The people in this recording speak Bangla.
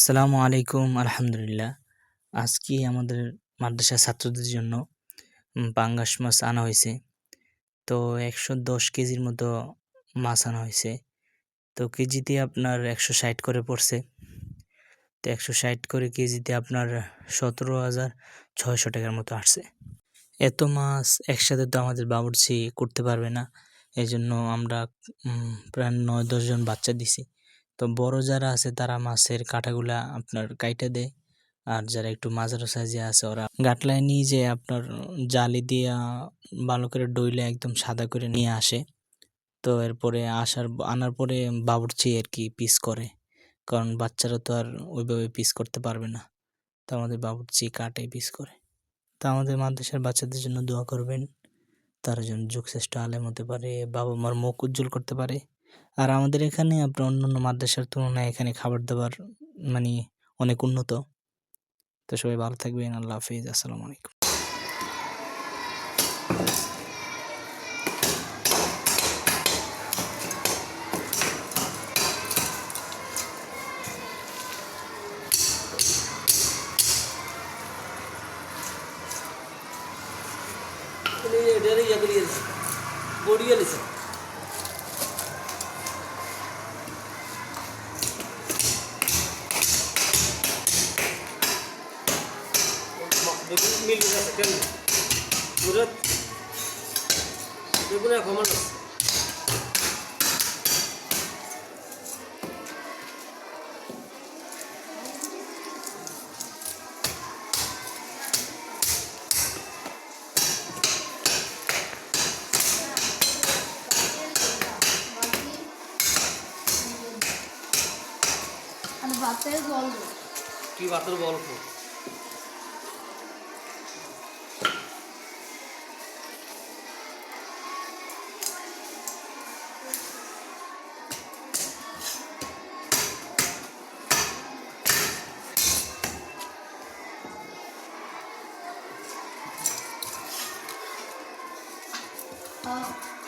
আসসালামু আলাইকুম, আলহামদুলিল্লাহ। আজকে আমাদের মাদ্রাসা ছাত্রদের জন্য পাঙ্গাস মাছ আনা হয়েছে। তো একশো দশ কেজির মতো মাছ আনা হয়েছে। তো কেজিতে আপনার একশো ষাট করে পড়ছে। তো একশো ষাট করে কেজিতে আপনার সতেরো হাজার ছয়শো টাকার মতো আসছে। এত মাছ একসাথে তো আমাদের বাবুর্চি করতে পারবে না। এই জন্য আমরা প্রায় নয় দশজন বাচ্চা দিছি। তো বড় যারা আছে তারা মাছের কাঁটাগুলা আপনার কাইটা দেয়। আর যারা একটু মাঝারো সাইজে আছে, ওরা গাটলায় নিয়ে যে আপনার জালি দিয়া ভালো করে ডইলে একদম সাদা করে নিয়ে আসে। তো এরপরে আসার আনার পরে বাবুর্চি আর কি পিস করে। কারণ বাচ্চারা তো আর ওইভাবে পিস করতে পারবে না। তো আমাদের বাবুর্চি কাটে পিস করে। তো আমাদের মাদ্রাসার বাচ্চাদের জন্য দোয়া করবেন। তারা যেন যুগশ্রেষ্ঠ আলেম হতে পারে বাবা মার মুখ উজ্জ্বল করতে পারে। আর আমাদের এখানে আপনার অন্যান্য মাদ্রাসার তুলনায় এখানে খাবার দাবার মানে অনেক উন্নত। তো সবাই ভালো থাকবেন, আল্লাহ হাফিজ, আসসালামু আলাইকুম। এটারে বেগুন মিল আছে কেন পুরো ভাতের গল্প। কি ভাতের গল্প? 嗯